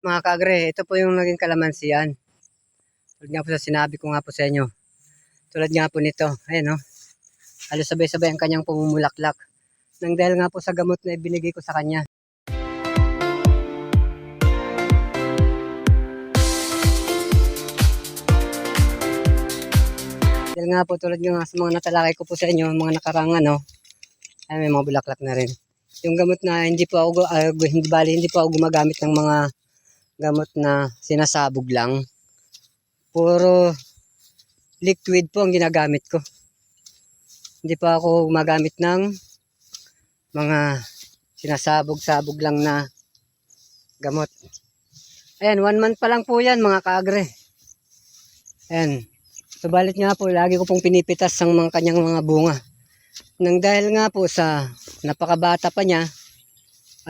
Mga kaagre, ito po yung naging kalamansiyan. Tulad nga po sa sinabi ko nga po sa inyo. Tulad nga po nito. Ayan o. Halos sabay-sabay ang kanyang pumumulaklak. Nang dahil nga po sa gamot na ibinigay ko sa kanya. Dahil nga po tulad nga sa mga natalakay ko po sa inyo, mga nakarang ano, ay may mga bulaklak na rin. Yung gamot na hindi po ako, gu- hindi bali, hindi po ako gumagamit ng mga gamot na sinasabog lang. Puro liquid po ang ginagamit ko. Hindi pa ako gumagamit ng mga sinasabog-sabog lang na gamot. Ayan, one month pa lang po yan mga kaagre. Ayan. Subalit nga po, lagi ko pong pinipitas ang mga kanyang mga bunga. Nang dahil nga po sa napakabata pa niya,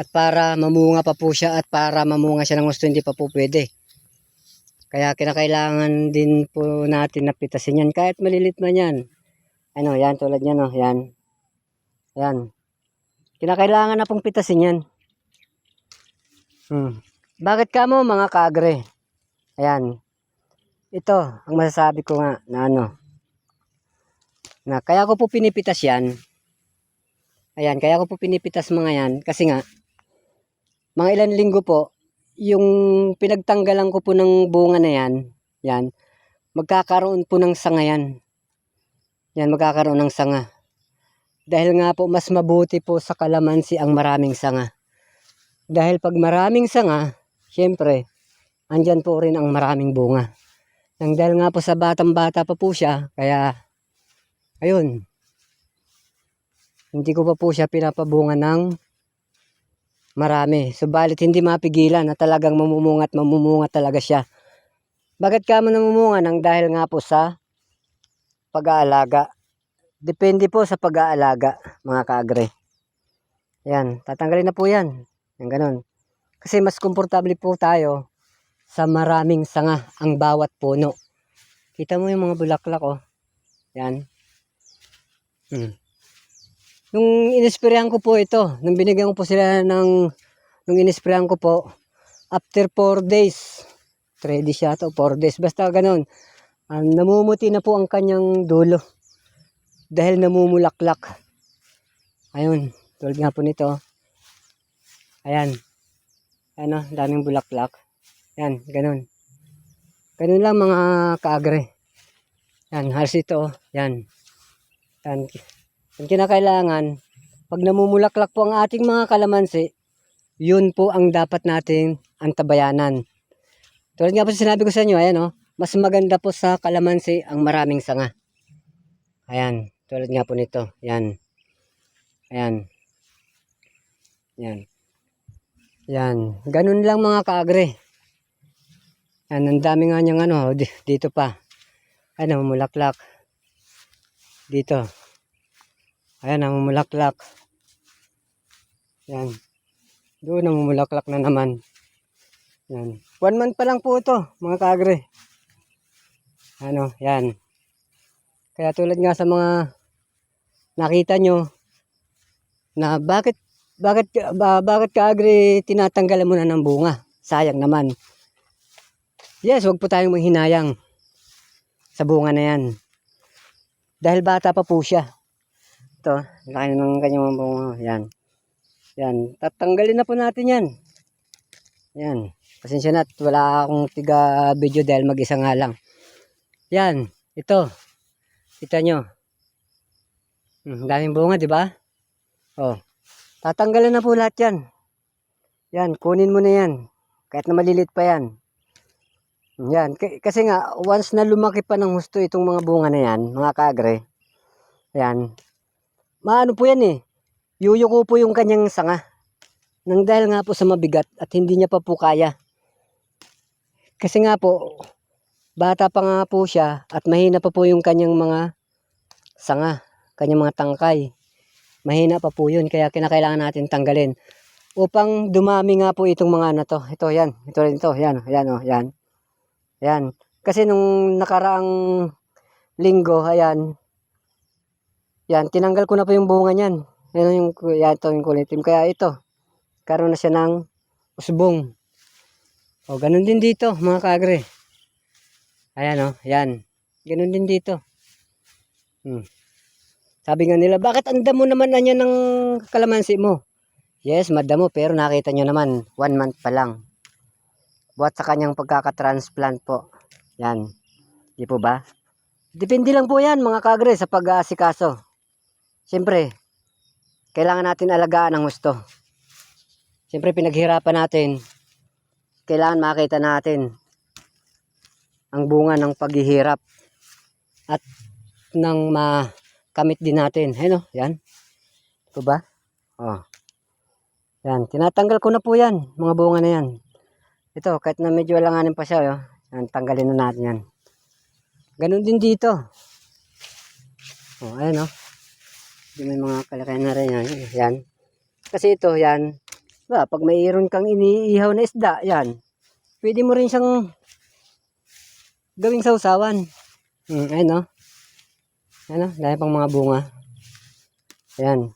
at para mamunga pa po siya at para mamunga siya ng gusto hindi pa po pwede. Kaya kinakailangan din po natin napitasin yan kahit malilit man yan. Ano, yan tulad yan oh, yan. Yan. Kinakailangan na pong pitasin yan. Hmm. Bakit ka mo mga kaagre? Ayan. Ito, ang masasabi ko nga na ano. Na kaya ko po pinipitas yan. Ayan, kaya ko po pinipitas mga yan kasi nga mga ilan linggo po yung pinagtanggalan ko po ng bunga na yan, yan, magkakaroon po ng sanga yan. Yan, magkakaroon ng sanga. Dahil nga po, mas mabuti po sa kalamansi ang maraming sanga. Dahil pag maraming sanga, syempre, andyan po rin ang maraming bunga. Nang dahil nga po sa batang-bata pa po siya, kaya, ayun, hindi ko pa po siya pinapabunga ng marami. Subalit hindi mapigilan na talagang mamumunga at mamumunga talaga siya. Bakit ka mo namumunga? Nang dahil nga po sa pag-aalaga. Depende po sa pag-aalaga, mga kaagre. Yan, tatanggalin na po yan. Yan ganun. Kasi mas komportable po tayo sa maraming sanga ang bawat puno. Kita mo yung mga bulaklak, oh. Yan. Hmm. Nung inisprayan ko po ito, nung binigyan ko po sila ng, nung inisprayan ko po, after 4 days, 3 days yata, 4 days, basta ganun, um, namumuti na po ang kanyang dulo. Dahil namumulaklak. Ayun, tulad nga po nito. Ayan. Ano, daming bulaklak. Yan, ganun. Ganun lang mga kaagre. Yan, halos ito, oh. yan. Yan, ang kinakailangan, pag namumulaklak po ang ating mga kalamansi, yun po ang dapat nating antabayanan. Tulad nga po sinabi ko sa inyo, ayan o, mas maganda po sa kalamansi ang maraming sanga. Ayan, tulad nga po nito, yan. Ayan. Yan. Yan. Ganun lang mga kaagre. Yan, ang dami nga niyang ano, di- dito pa. Ano, mulaklak. Dito. Ayan, namumulaklak. Yan. Doon, namumulaklak na naman. Yan. One month pa lang po ito, mga kaagre. Ano, yan. Kaya tulad nga sa mga nakita nyo, na bakit, bakit, ba, bakit kaagre tinatanggalan mo na ng bunga? Sayang naman. Yes, wag po tayong manghinayang sa bunga na yan. Dahil bata pa po siya. Ito, laki ng kanyang bunga. Yan. Yan. Tatanggalin na po natin yan. Yan. Pasensya na wala akong tiga video dahil mag-isa nga lang. Yan. Ito. Kita nyo. Hmm, daming bunga, di ba? Oh. Tatanggalin na po lahat yan. Yan. Kunin mo na yan. Kahit na malilit pa yan. Yan. Kasi nga, once na lumaki pa ng husto itong mga bunga na yan, mga kagre, yan, maano po yan eh, yuyuko po yung kanyang sanga. Nang dahil nga po sa mabigat at hindi niya pa po kaya. Kasi nga po, bata pa nga po siya at mahina pa po yung kanyang mga sanga, kanyang mga tangkay. Mahina pa po yun, kaya kinakailangan natin tanggalin. Upang dumami nga po itong mga ano to. Ito, yan. Ito rin ito. Yan, yan, oh, yan. Yan. Kasi nung nakaraang linggo, ayan, yan, tinanggal ko na po yung bunga niyan. Yan yung, yan ito yung kulitim. Kaya ito, karoon na siya ng usbong. O, ganun din dito, mga kaagre. Ayan o, yan. Ganun din dito. Hmm. Sabi nga nila, bakit ang damo naman na ng kalamansi mo? Yes, madamo, pero nakita nyo naman, one month pa lang. Buat sa kanyang pagkakatransplant po. Yan. Di po ba? Depende lang po yan, mga kagre, sa pag-aasikaso. Siyempre, kailangan natin alagaan ang gusto. Siyempre, pinaghirapan natin. Kailangan makita natin ang bunga ng paghihirap at ng makamit din natin. Ayun, oh, yan. Ito ba? Oh. Yan, tinatanggal ko na po yan, mga bunga na yan. Ito, kahit na medyo alanganin pa siya, oh. Yan, tanggalin na natin yan. Ganun din dito. Oh, ayan oh. Di may mga kalakayan na rin yan. Yan. Kasi ito, yan. Ba, pag mayroon kang iniihaw na isda, yan. Pwede mo rin siyang gawing sausawan. Hmm, ayun oh. Ano, dahil pang mga bunga. Ayan.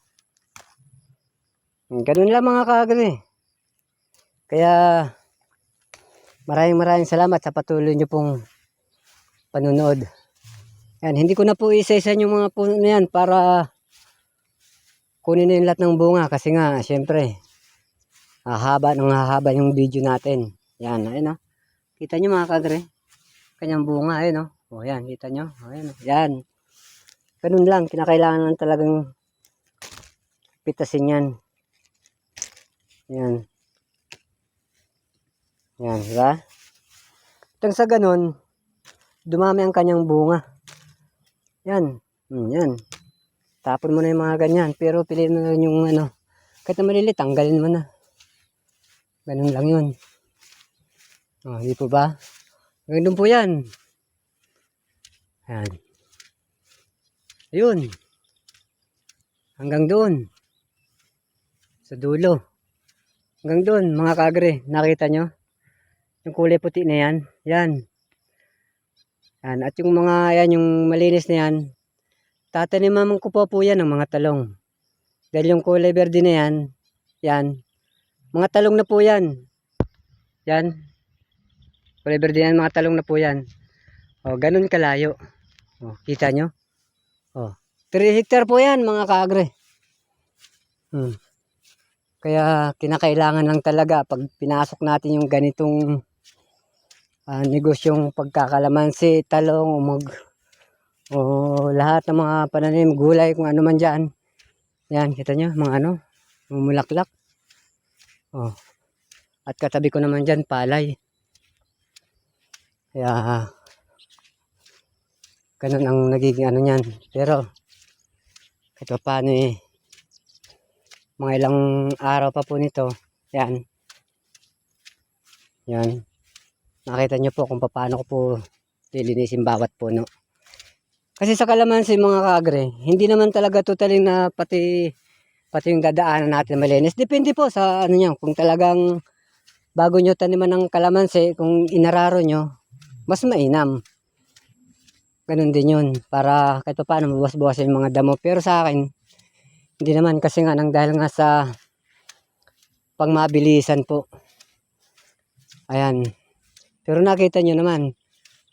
Hmm, Ganun lang mga kaagri. Kaya, maraming maraming salamat sa patuloy nyo pong panunood. Yan, hindi ko na po isa-isa yung mga puno na yan para kunin na yung lahat ng bunga kasi nga, syempre, hahaba ng hahaba yung video natin. Yan, ayun o. Kita nyo mga kagre. Kanyang bunga, ayun o. O yan, kita nyo. Ayun o. Yan. Ganun lang, kinakailangan lang talagang pitasin yan. Yan. Yan, diba? Tang sa ganun, dumami ang kanyang bunga. Yan. Hmm, yan. Tapon mo na yung mga ganyan. Pero piliin mo na yung ano. Kahit na malilit, tanggalin mo na. Ganun lang yun. Oh, hindi po ba? Ganun po yan. Yan. Ayun. Hanggang doon. Sa dulo. Hanggang doon, mga kagre. Nakita nyo? Yung kulay puti na yan. Yan. Yan. At yung mga, yan, yung malinis na yan, tataniman ko po po yan ng mga talong. Dahil yung kulay verde na yan, yan, mga talong na po yan. Yan. Kulay verde yan, mga talong na po yan. O, ganun kalayo. O, kita nyo? O, 3 hectare po yan, mga kaagre. Hmm. Kaya, kinakailangan lang talaga pag pinasok natin yung ganitong ah, negosyong pagkakalamansi, talong, o mag, o lahat ng mga pananim, gulay, kung ano man dyan. Yan, kita nyo, mga ano, mumulaklak. Oh. At katabi ko naman dyan, palay. Kaya, ganun ang nagiging ano niyan. Pero, pa paano eh, mga ilang araw pa po nito, yan. Yan. Nakita nyo po kung paano ko po lilinisin bawat puno. Kasi sa kalamansi mga kagre, hindi naman talaga totally na pati pati yung dadaanan natin malinis. Depende po sa ano nyo, kung talagang bago nyo taniman ng kalamansi, kung inararo nyo, mas mainam. Ganun din yun, para kahit pa paano mabawas-bawasan yung mga damo. Pero sa akin, hindi naman kasi nga nang dahil nga sa pangmabilisan po. Ayan. Pero nakita nyo naman,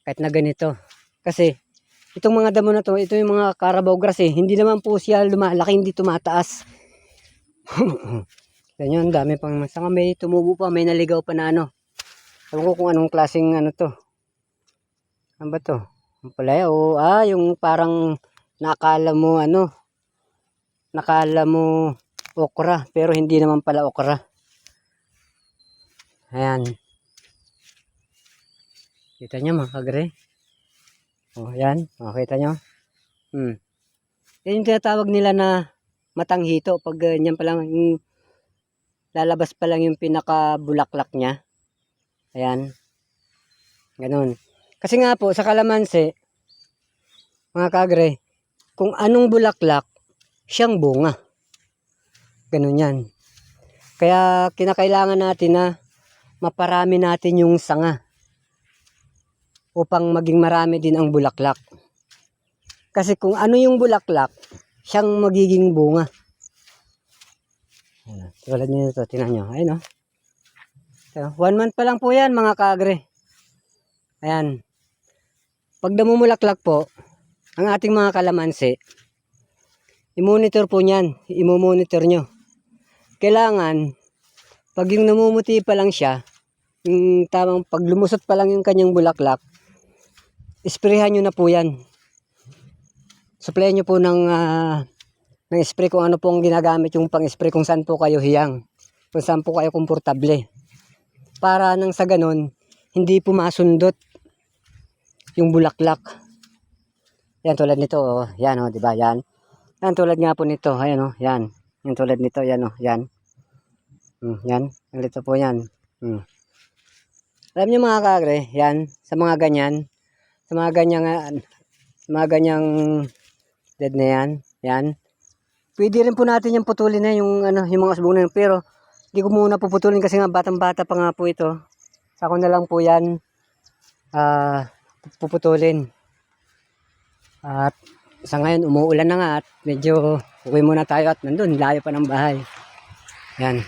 kahit na ganito. Kasi, itong mga damo na to, ito yung mga Carabao grass eh. Hindi naman po siya lumalaki, hindi tumataas. Ganyan, dami pang sanga may tumubo pa, may naligaw pa na ano. Alam ko kung anong klaseng ano to. Ano ba to? Ang palaya o ah, yung parang nakala mo ano, nakala mo okra, pero hindi naman pala okra. Ayan. Kita nyo mga kagre? O, ayan. O, kita nyo? Hmm. Yan yung tinatawag nila na matanghito. Pag ganyan pa lang, yung lalabas pa lang yung pinaka-bulaklak niya. Ayan. Ganun. Kasi nga po, sa kalamansi, mga kagre, kung anong bulaklak, siyang bunga. Ganun yan. Kaya kinakailangan natin na maparami natin yung sanga upang maging marami din ang bulaklak. Kasi kung ano yung bulaklak, siyang magiging bunga. Ayan, tulad nito, tinan nyo. Ayun o. Ito, One month pa lang po yan mga kaagre. Ayan. Pag namumulaklak po, ang ating mga kalamansi, i-monitor po niyan. I-monitor nyo. Kailangan, pag yung namumuti pa lang siya, yung tamang pag lumusot pa lang yung kanyang bulaklak, isprehan nyo na po yan. Supplyan nyo po ng, ah, ng spray kung ano po ang ginagamit yung pang-spray kung saan po kayo hiyang. Kung saan po kayo komportable. Para nang sa ganun, hindi po masundot yung bulaklak. Yan tulad nito, oh. yan oh, di ba? Yan. Yan tulad nga po nito, ayan oh, yan. Yan tulad nito, yan oh, yan. Hmm, yan, ganito po yan. Hmm. Alam niyo mga kagre, yan, sa mga ganyan, sa mga ganyang, ah, mga ganyang dead na yan, yan. Pwede rin po natin yung putulin na yung, ano, yung mga usbong na yun, pero hindi ko muna puputulin kasi nga batang-bata pa nga po ito. Sako na lang po yan, ah, puputulin. At sa ngayon, umuulan na nga at medyo uwi muna tayo at nandun, layo pa ng bahay. Yan.